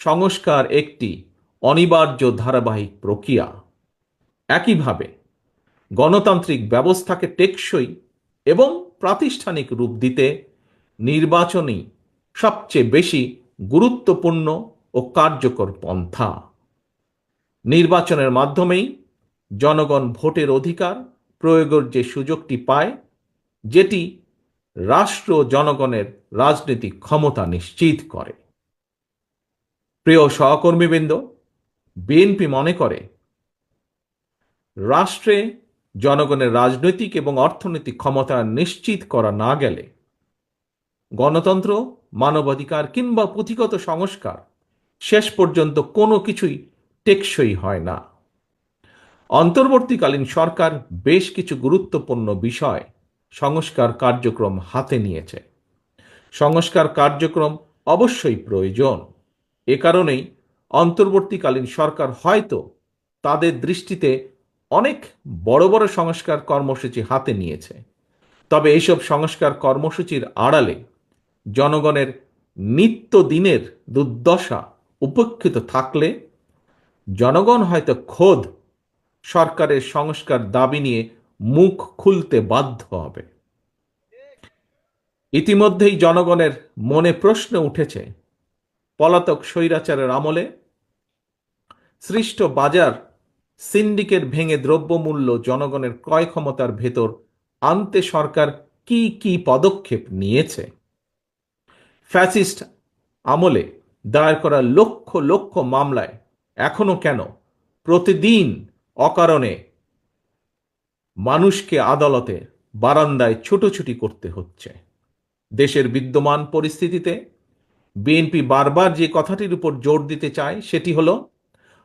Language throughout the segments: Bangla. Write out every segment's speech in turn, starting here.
সংস্কার একটি অনিবার্য ধারাবাহিক প্রক্রিয়া। একইভাবে, গণতান্ত্রিক ব্যবস্থাকে টেকসই এবং প্রাতিষ্ঠানিক রূপ দিতে নির্বাচনই সবচেয়ে বেশি গুরুত্বপূর্ণ ও কার্যকর পন্থা। নির্বাচনের মাধ্যমেই জনগণ ভোটের অধিকার, প্রয়োগের যে সুযোগটি পায়, যেটি রাষ্ট্র জনগণের রাজনৈতিক ক্ষমতা নিশ্চিত করে। প্রিয় সহকর্মীবৃন্দ, বিএনপি মনে করে, রাষ্ট্রে জনগণের রাজনৈতিক এবং অর্থনৈতিক ক্ষমতা নিশ্চিত করা না গেলে গণতন্ত্র, মানবাধিকার কিংবা পুঁথিগত সংস্কার শেষ পর্যন্ত কোনো কিছুই টেকসই হয় না। অন্তর্বর্তীকালীন সরকার বেশ কিছু গুরুত্বপূর্ণ বিষয় সংস্কার কার্যক্রম হাতে নিয়েছে। সংস্কার কার্যক্রম অবশ্যই প্রয়োজন। এ কারণেই অন্তর্বর্তীকালীন সরকার হয়তো তাদের দৃষ্টিতে অনেক বড় বড় সংস্কার কর্মসূচি হাতে নিয়েছে। তবে এইসব সংস্কার কর্মসূচির আড়ালে জনগণের নিত্য দিনের দুর্দশা উপেক্ষিত থাকলে জনগণ হয়তো খোদ সরকারের সংস্কার দাবি নিয়ে মুখ খুলতে বাধ্য হবে। ইতিমধ্যেই জনগণের মনে প্রশ্ন উঠেছে পলাতক স্বৈরাচারের আমলে সৃষ্ট বাজার সিন্ডিকেট ভেঙে দ্রব্যমূল্য জনগণের ক্রয় ক্ষমতার ভেতর আনতে সরকার কি কি পদক্ষেপ নিয়েছে? ফ্যাসিস্ট আমলে দায়ের করা লক্ষ লক্ষ মামলায় এখনও কেন প্রতিদিন অকারণে মানুষকে আদালতে বারান্দায় ছুটোছুটি করতে হচ্ছে? দেশের বিদ্যমান পরিস্থিতিতে বিএনপি বারবার যে কথাটির উপর জোর দিতে চায়, সেটি হলো,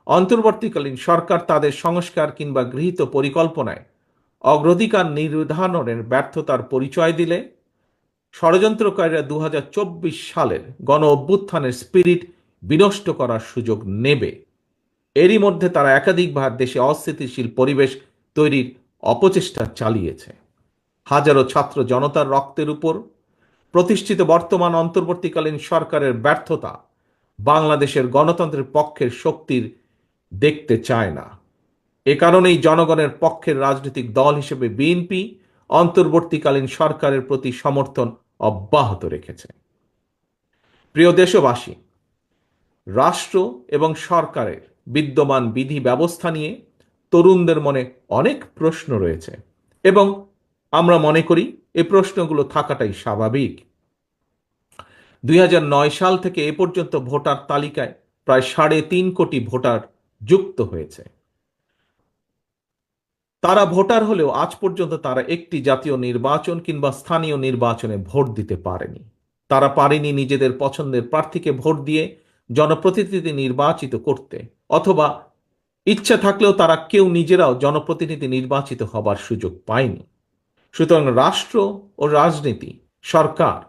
অন্তর্বর্তীকালীন সরকার তাদের সংস্কার কিংবা গৃহীত পরিকল্পনায় অগ্রাধিকার নির্ধারণের ব্যর্থতার পরিচয় দিলে, ষড়যন্ত্রকারীরা দু হাজার চব্বিশ সালের গণ অভ্যুত্থানের স্পিরিট বিনষ্ট করার সুযোগ নেবে। এরই মধ্যে তারা একাধিকবার দেশে অস্থিতিশীল পরিবেশ তৈরির অপচেষ্টা চালিয়েছে। হাজারো ছাত্র জনতার রক্তের উপর প্রতিষ্ঠিত বর্তমান অন্তর্বর্তীকালীন সরকারের ব্যর্থতা বাংলাদেশের গণতন্ত্রের পক্ষের শক্তির দেখতে চায় না। এ কারণেই জনগণের পক্ষের রাজনৈতিক দল হিসেবে বিএনপি অন্তর্বর্তীকালীন সরকারের প্রতি সমর্থন অব্যাহত রেখেছে। প্রিয় দেশবাসী, রাষ্ট্র এবং সরকারের বিদ্যমান বিধি ব্যবস্থা নিয়ে তরুণদের মনে অনেক প্রশ্ন রয়েছে এবং আমরা মনে করি এই প্রশ্নগুলো থাকাটাই স্বাভাবিক। দুই হাজার নয় সাল থেকে এ পর্যন্ত ভোটার তালিকায় প্রায় সাড়ে তিন কোটি ভোটার যুক্ত হয়েছে। তারা ভোটার হলেও আজ পর্যন্ত তারা একটি জাতীয় নির্বাচন কিংবা স্থানীয় নির্বাচনে ভোট দিতে পারেনি। তারা পারেনি নিজেদের পছন্দের প্রার্থীকে ভোট দিয়ে জনপ্রতিনিধি নির্বাচিত করতে, অথবা ইচ্ছা থাকলেও তারা কেউ নিজেরাও জনপ্রতিনিধি নির্বাচিত হবার সুযোগ পায়নি। সুতরাং রাষ্ট্র ও রাজনীতি, সরকার,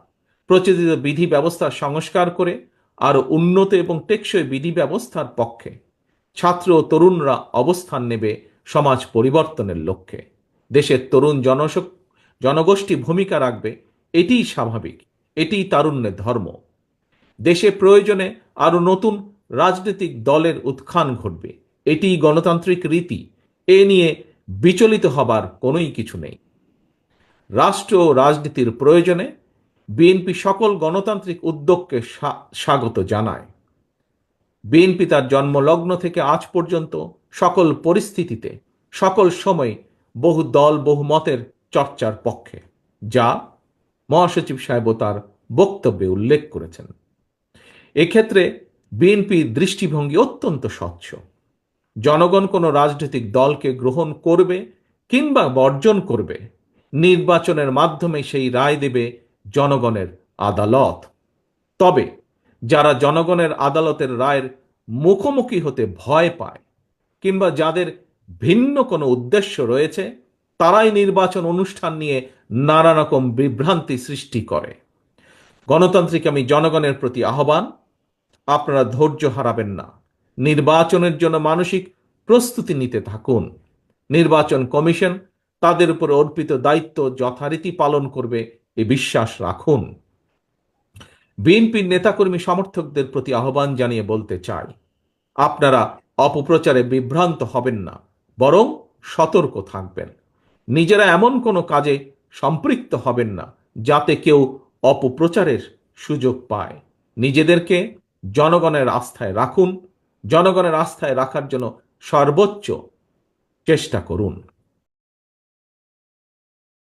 প্রচলিত বিধি ব্যবস্থার সংস্কার করে আরও উন্নত এবং টেকসই বিধি ব্যবস্থার পক্ষে ছাত্র ও তরুণরা অবস্থান নেবে সমাজ পরিবর্তনের লক্ষ্যে। দেশের তরুণ জনশক জনগোষ্ঠী ভূমিকা রাখবে, এটিই স্বাভাবিক, এটিই তারুণ্যের ধর্ম। দেশে প্রয়োজনে আরও নতুন রাজনৈতিক দলের উত্থান ঘটবে, এটিই গণতান্ত্রিক রীতি। এ নিয়ে বিচলিত হবার কোনোই কিছু নেই। রাষ্ট্র ও রাজনীতির প্রয়োজনে বিএনপি সকল গণতান্ত্রিক উদ্যোগকে স্বাগত জানায়। বিএনপি তার জন্মলগ্ন থেকে আজ পর্যন্ত সকল পরিস্থিতিতে, সকল সময় বহু দল, বহু মতের চর্চার পক্ষে, যা মহাসচিব সাহেবও তার বক্তব্যে উল্লেখ করেছেন। এক্ষেত্রে বিএনপি দৃষ্টিভঙ্গি অত্যন্ত স্বচ্ছ। জনগণ কোনো রাজনৈতিক দলকে গ্রহণ করবে কিংবা বর্জন করবে নির্বাচনের মাধ্যমে সেই রায় দেবে জনগণের আদালত। তবে যারা জনগণের আদালতের রায়ের মুখোমুখি হতে ভয় পায় কিংবা যাদের ভিন্ন কোনো উদ্দেশ্য রয়েছে, তারাই নির্বাচন অনুষ্ঠান নিয়ে নানা রকম বিভ্রান্তি সৃষ্টি করে। গণতান্ত্রিক আমি জনগণের প্রতি আহ্বান, আপনারা ধৈর্য হারাবেন না। নির্বাচনের জন্য মানসিক প্রস্তুতি নিতে থাকুন। নির্বাচন কমিশন তাদের উপর অর্পিত দায়িত্ব যথারীতি পালন করবে, এ বিশ্বাস রাখুন। বিএনপির নেতাকর্মী সমর্থকদের প্রতি আহ্বান জানিয়ে বলতে চাই, আপনারা অপপ্রচারে বিভ্রান্ত হবেন না, বরং সতর্ক থাকবেন। নিজেরা এমন কোনো কাজে সম্পৃক্ত হবেন না, যাতে কেউ অপপ্রচারের সুযোগ পায়। নিজেদেরকে জনগণের আস্থায় রাখুন, জনগণের আস্থায় রাখার জন্য সর্বোচ্চ চেষ্টা করুন।